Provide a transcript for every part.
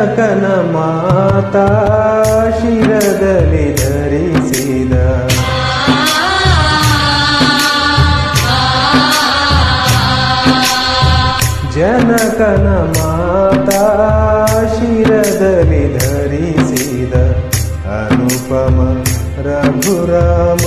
ಜನಕನ ಮಾತಾ ಶಿರದಲ್ಲಿ ಧರಿಸಿದ. ಜನಕನ ಮಾತಾ ಶಿರದಲ್ಲಿ ಧರಿಸಿದ. ಅನುಪಮ ರಘುರಾಮ.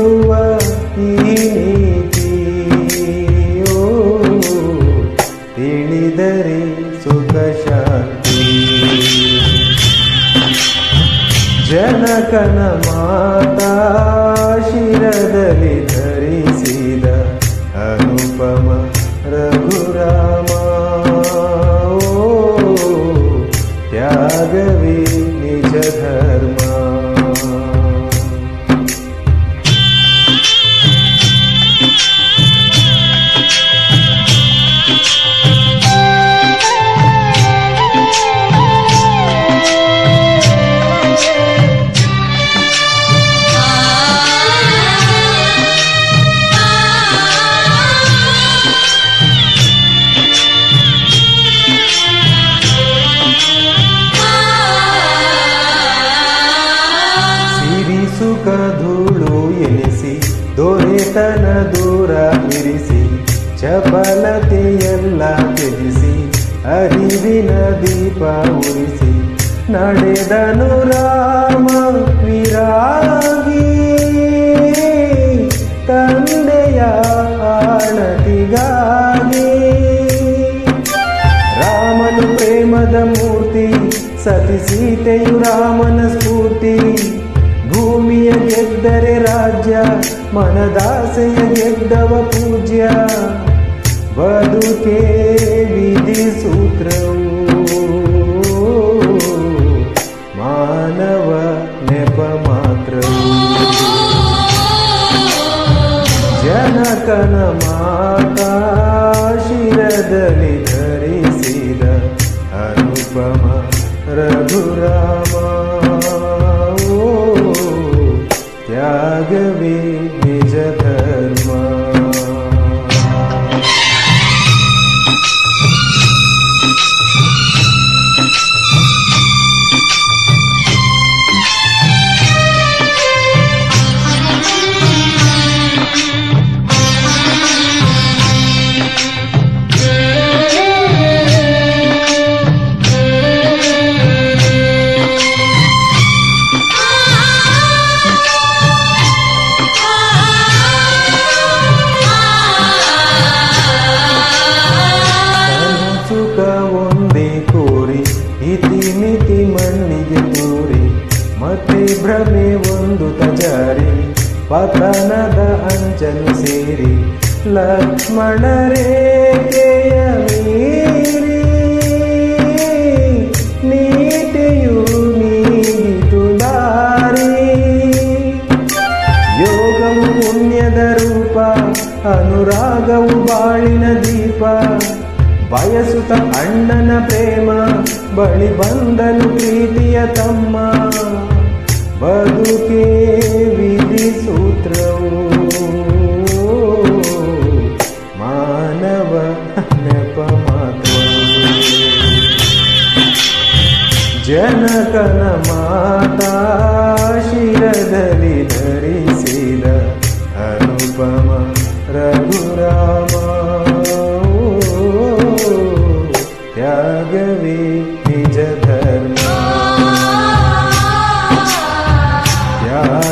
ಎನ್ನುವ ಈ ನೀತಿ ಓ, ತಿಳಿದರೆ ಸುಖ ಶಾಂತಿ. ಜನಕನ ಮಾತಾ ಶಿರದಲ್ಲಿ ಧರಿಸಿದ ಅನುಪಮ ರಘುರಾಮ ತ್ಯಾಗವೇ ನಿಜ ಧರ್ಮ. ಸುಖ ಧೂಳು ಎನಿಸಿ, ದೊರೆತನ ದೂರ ಇರಿಸಿ ಚಪಲತೆಯೆಲ್ಲ ತ್ಯಜಿಸಿ, ಅರಿವಿನ ದೀಪ ಉರಿಸಿ, ನಡೆದನು ರಾಮ ವಿರಾಗಿ. ತಂದೆಯ ಆಣತಿಗಾಗಿ ರಾಮನು ಪ್ರೇಮದ ಮೂರ್ತಿ, ಸತಿ ಸೀತೆಯು ರಾಮನ ಸ್ಫೂರ್ತಿ. ಗೆದ್ದರೆ ರಾಜ್ಯ, ಮನದಾಸೆಯ ಗೆದ್ದವ ಪೂಜ್ಯ. ಬದುಕೆ ವಿಧಿ ಸೂತ್ರವು. ಮಾನವ ನೆಪ ಮಾತ್ರವು. ಜನಕನ ಮಾತಾ ಶಿರದಲ್ಲಿ ಧರಿಸಿದ ಅನುಪಮ ರಘುರಾಮ. ಪತನದ ಅಂಜನು ಸೇರಿ ಲಕ್ಷ್ಮಣ ರೇಖೆಯ ಮೀರಿ ನೀತಿಯು ನೀಗಿತು ದಾರಿ. ಯೋಗವು ಪುಣ್ಯದ ರೂಪ, ಅನುರಾಗವು ಬಾಳಿನ ದೀಪ. ಬಯಸುತ್ತ ಅಣ್ಣನ ಪ್ರೇಮ, ಬಳಿ ಬಂದನು ಪ್ರೀತಿಯ ತಮ್ಮ. ಬದುಕೆ ವಿಧಿ ಸೂತ್ರವು ಮಾನವ ನೆಪ ಮಾತ್ರ ಜನಕನ ಮಾತಾ ಶಿರದಲ್ಲಿ ಧರಿಸಿದ ಅನುಪಮ ರಘುರಾಮ ಓ, ತ್ಯಾಗವೇ ನಿಜ ಧರ್ಮ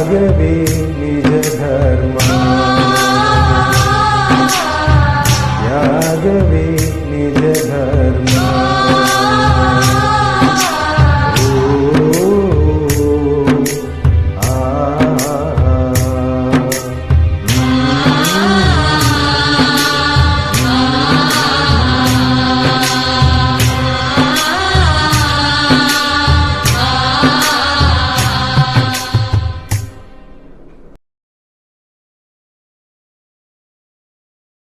राघवे निज धर्म। राघवे निज